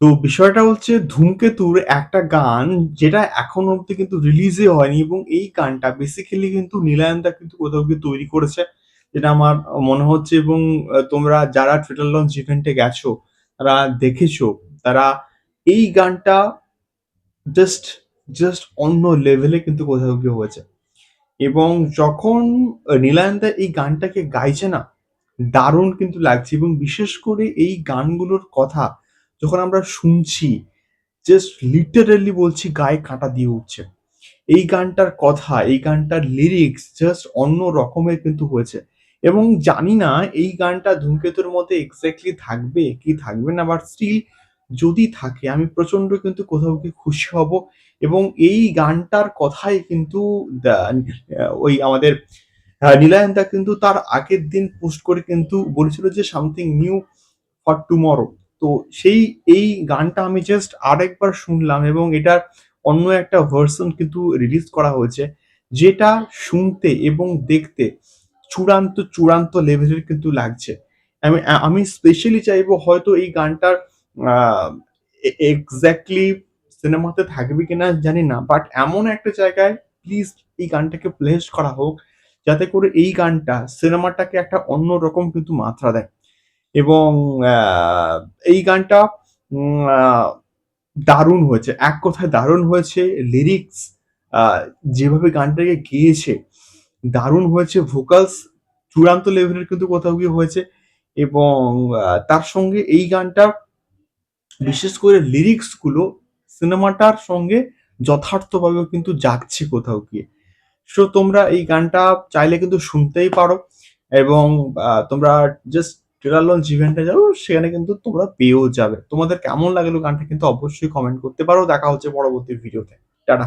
তো বিষয়টা হচ্ছে ধূমকেতুর একটা গান যেটা এখনও অব্দি কিন্তু রিলিজই হয়নি এবং এই গানটা বেসিক্যালি কিন্তু নীলায়নদা কিন্তু কোথাও গিয়ে তৈরি করেছে। যেটা আমার মনে হচ্ছে এবং তোমরা যারা ট্রেলার লঞ্চ ইভেন্টে গেছো, তারা দেখেছ, তারা এই গানটা জাস্ট জাস্ট অন্য লেভেলে কিন্তু কোথাও গিয়ে হয়েছে। এবং যখন নীলায়নদা এই গানটাকে গাইছে না, দারুণ কিন্তু লাগছে এবং বিশেষ করে এই গানগুলোর কথা যখন আমরা শুনছি, জাস্ট লিটারেলি বলছি গায়ে কাঁটা দিয়ে উঠছে। এই গানটার কথা, এই গানটার লিরিক্স জাস্ট অন্য রকমের কিন্তু হয়েছে। এবং জানি না এই গানটা 'ধূমকেতুর' মধ্যে এক্সাক্টলি থাকবে কি থাকবে না বাট স্টিল যদি থাকে আমি প্রচণ্ড কিন্তু কোথাও গিয়ে খুশি হব এবং এই গানটার কথাই কিন্তু ওই আমাদের নীলায়নদা কিন্তু তার আগের দিন পোস্ট করে কিন্তু বলেছিল যে সামথিং নিউ ফর টুমরো। তো সেই এই গানটা আমি জাস্ট আরেকবার শুনলাম এবং এটার অন্য একটা ভার্সন কিন্তু রিলিজ করা হয়েছে। যেটা শুনতে এবং দেখতে চূড়ান্ত, চূড়ান্ত লেভেলের কিন্তু লাগছে। আমি আমি স্পেশালি চাইব হয়তো এই গানটার এক্স্যাক্টলি সিনেমাতে থাকবে কিনা জানি না। বাট এমন একটা জায়গায় প্লিজ এই গানটাকে প্লেস করা হোক, যাতে করে এই গানটা সিনেমাটাকে একটা অন্যরকম কিন্তু মাত্রা দেয়। এবং এই গানটা দারুণ হয়েছে। এক কথায় দারুণ হয়েছে। লিরিক্স যেভাবে গানটাকে গেয়েছে, দারুণ হয়েছে। ভোকালস চূড়ান্ত লেভেলের কিন্তু কোথাও গিয়ে হয়েছে এবং তার সঙ্গে এই গানটা বিশেষ করে লিরিক্সগুলো সিনেমাটার সঙ্গে যথার্থভাবেও কিন্তু যাচ্ছে কোথাও গিয়ে। সো তোমরা এই গানটা চাইলে কিন্তু শুনতেই পারো এবং তোমরা জাস্ট ট্রেলার লঞ্চ ইভেন্টে যাও, সেখানে কিন্তু তোমরা পেয়েও যাবে। তোমাদের কেমন লাগল গানটা কিন্তু অবশ্যই কমেন্ট করতে পারো। দেখা হচ্ছে পরবর্তী ভিডিওতে। টাটা।